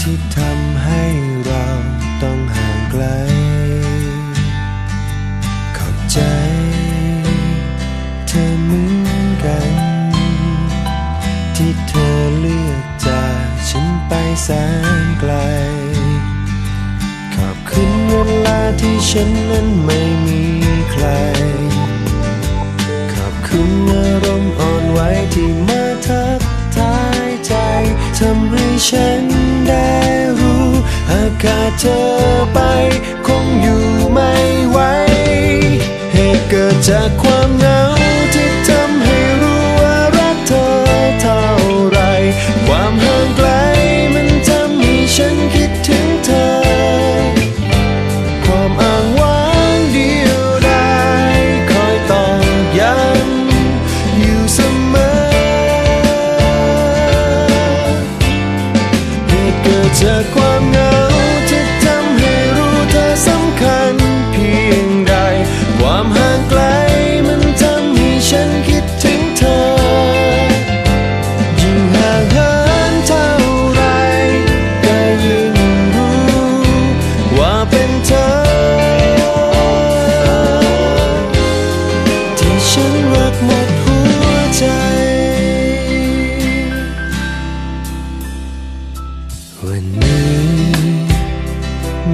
ที่ทำให้เราต้องห่างไกล ขอบใจ เธอเหมือนกัน ที่เธอเลือกจากฉันไปแสนไกล ขอบคุณเวลาที่ฉันนั้นไม่มีใครำให้ฉันได้รู้ หากขาดเธอไปคงอยู่ไม่ไหวเหตุเกิดจากความเหงา จากความเหงาที่ทำให้รู้เธอสำคัญเพียงใด ความห่างไกลมันทำให้ฉันคิดถึงเธอ ยิ่งห่างเหินเท่าไรก็ยิ่งรู้ ว่าเป็นเธอ ที่ฉันรักหมด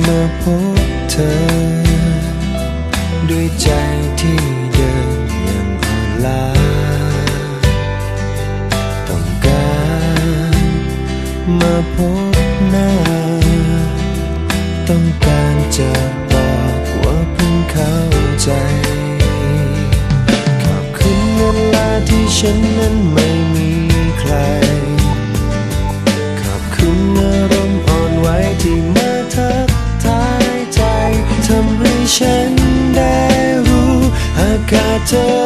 มาพบเธอ ด้วยใจที่เดิมยังอ่อนล้าต้องการมาพบหน้า ต้องการจะบอกว่าเพิ่งเข้าใจ ขอบคุณเวลาที่ฉันนั้นไม่มีใครา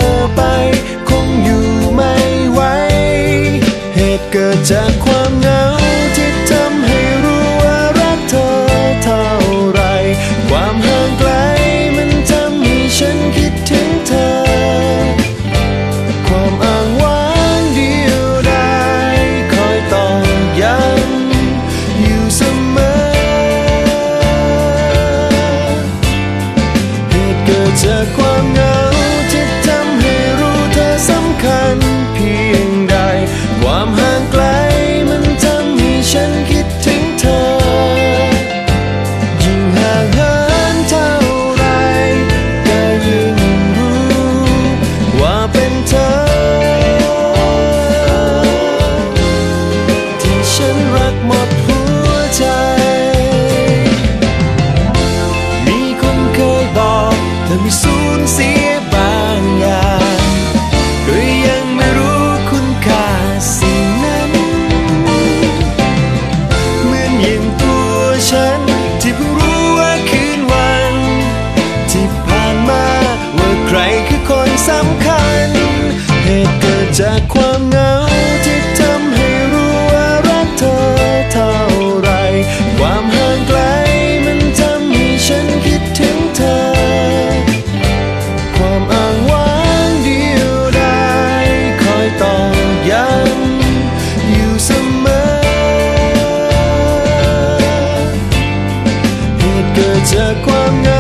บอกเธอมีสูญเสีย เห